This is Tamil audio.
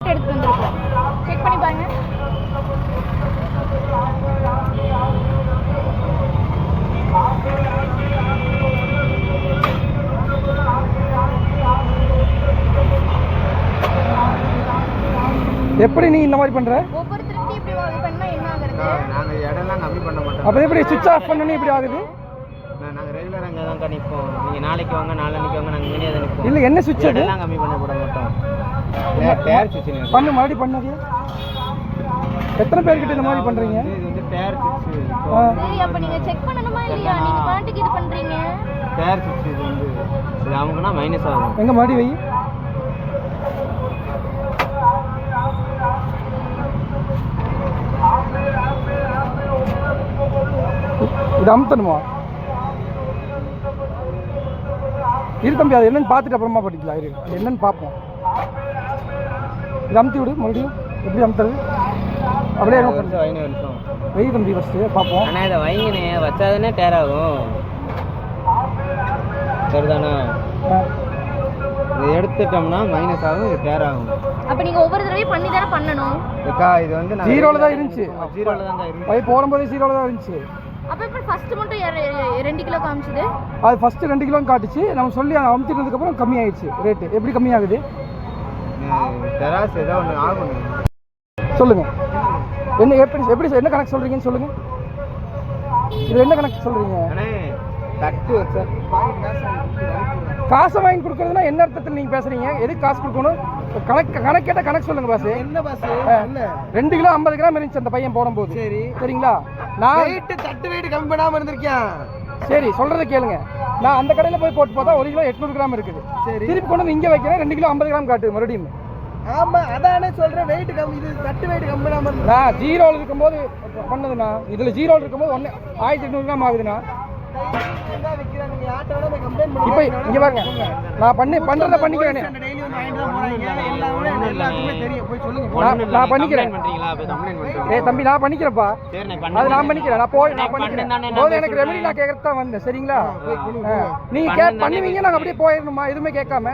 எடுத்து வந்திருக்கோம் செக் பண்ணி பாருங்க. எப்படி நீ இந்த மாதிரி பண்ற? ஒவ்வொருத்தருக்கும் இப்படி பண்ணா என்ன ஆகுறது? இடம்லாம் கம்மி பண்ண மாட்டோம். அப்ப எப்படி சுவிட்ச் ஆஃப் பண்ணனே இப்படி ஆகுது? ரெகுலர் அங்கே தான் நிற்போம் நீங்கள் நாளைக்கு வாங்க நாளைக்கு வாங்க நாங்கள் இங்கே தான் நிற்போம் இல்ல என்ன சுவிட்ச் அது? இடம்லாம் கம்மி பண்ண போட மாட்டோம். டேர் சுவிட்ச் பண்ணு மறுபடியும் பண்ணாது எத்தனை பேர்கிட்ட இந்த மாதிரி பண்றீங்க? இது வந்து டேர் சுவிட்ச் ஆ. சரி அப்ப நீங்க செக் பண்ணணுமா இல்லையா? நீங்க பாட்டுக்கு இது பண்றீங்க. டேர் சுவிட்ச் இது வந்து இது அவங்கன்னா மைனஸ் ஆகும். எங்க மறுபடி வை. இது அமுத்தணுமா? இரு தம்பி அது என்னன்னு பார்த்துட்டு அப்புறமா படிக்கலாம். இரு அது என்னன்னு பார்ப்போம். இது அமுத்தி விடு மறுபடியும் எப்படி அமுத்துறது? அப்படியே ஐநூறு வெய் தம்பி ஃபஸ்ட்டு பார்ப்போம். ஆனால் இதை வைங்கண்ணே வச்சாதானே டேர் ஆகும். சரிதானே. இதை எடுத்துட்டோம்னா மைனஸ் ஆகும் இது டேர் ஆகும். அப்ப நீங்க ஒவ்வொரு தடவையும் பண்ணி தானே பண்ணணும்? அக்கா இது வந்து ஜீரோல தான் இருந்துச்சு. ஜீரோல தான் இருந்துச்சு. பை போகும்போதே ஜீரோவில் தான் இருந்துச்சு. அப்ப இப்ப ஃபர்ஸ்ட் மட்டும் ரெண்டு கிலோ காமிச்சது. அது ஃபஸ்ட்டு ரெண்டு கிலோ காட்டுச்சு. நம்ம சொல்லி அமுத்தினதுக்கப்புறம் கம்மியாயிடுச்சு ரேட்டு எப்படி கம்மியாகுது? தெராஸ் ஏதோ ஒன்று ஆகும் சொல்லுங்க. என்ன எப்படி எப்படி என்ன கணக்கு சொல்றீங்கன்னு சொல்லுங்க. இது என்ன கணக்கு சொல்றீங்க? காசை வாங்கி கொடுக்கறதுனா என்ன அர்த்தத்தில் நீங்க பேசுறீங்க? எதுக்கு காசு கொடுக்கணும்? கணக்கு கணக்கு கேட்ட கணக்கு சொல்லுங்க பாஸ் என்ன பஸ் ரெண்டு கிலோ ஐம்பது கிராம் இருந்துச்சு அந்த பையன் போடும்போது. சரி. சரிங்களா? நான் வெயிட் தட்டு வெயிட் கம்மி பண்ணாம இருந்திருக்கேன் சரி சொல்றதை கேளுங்க. நான் அந்த கடையில் போய் போட்டு பார்த்தா ஒரு கிலோ எட்நூறு கிராம் இருக்குது. சரி. திருப்பி கொண்டு வந்து இங்கே வைக்கிறேன். ரெண்டு கிலோ ஐம்பது கிராம் காட்டு மறுபடியும். ஆமா அதானே சொல்றேன். வெயிட் கம்மி இது தட்டு வெயிட் கம்மி பண்ணாம நான் ஜீரோவில் இருக்கும்போது பண்ணதுண்ணா. இதில் ஜீரோவில் இருக்கும்போது ஒன்று ஆயிரத்தி எட்நூறு கிராம் ஆகுதுண்ணா. இப்போ இங்கே பாருங்க. நான் பண்ணி பண்ணுறத பண்ணிக்கிறேனே. நான் பண்ணிக்கிறேன். பண்றீங்களா ஏய் தம்பி நான் பண்ணிக்கிறேன்ப்பா. அது நான் பண்ணிக்கிறேன். நான் போய் நான் பண்ணிக்கிறேன். போது எனக்கு ரெமெடி நான் கேட்கறது தான் வந்தேன். சரிங்களா? ஆ. நீங்க கே பண்ணுவீங்க நாங்கள் அப்படியே போயிடணுமா? எதுவுமே கேட்காம?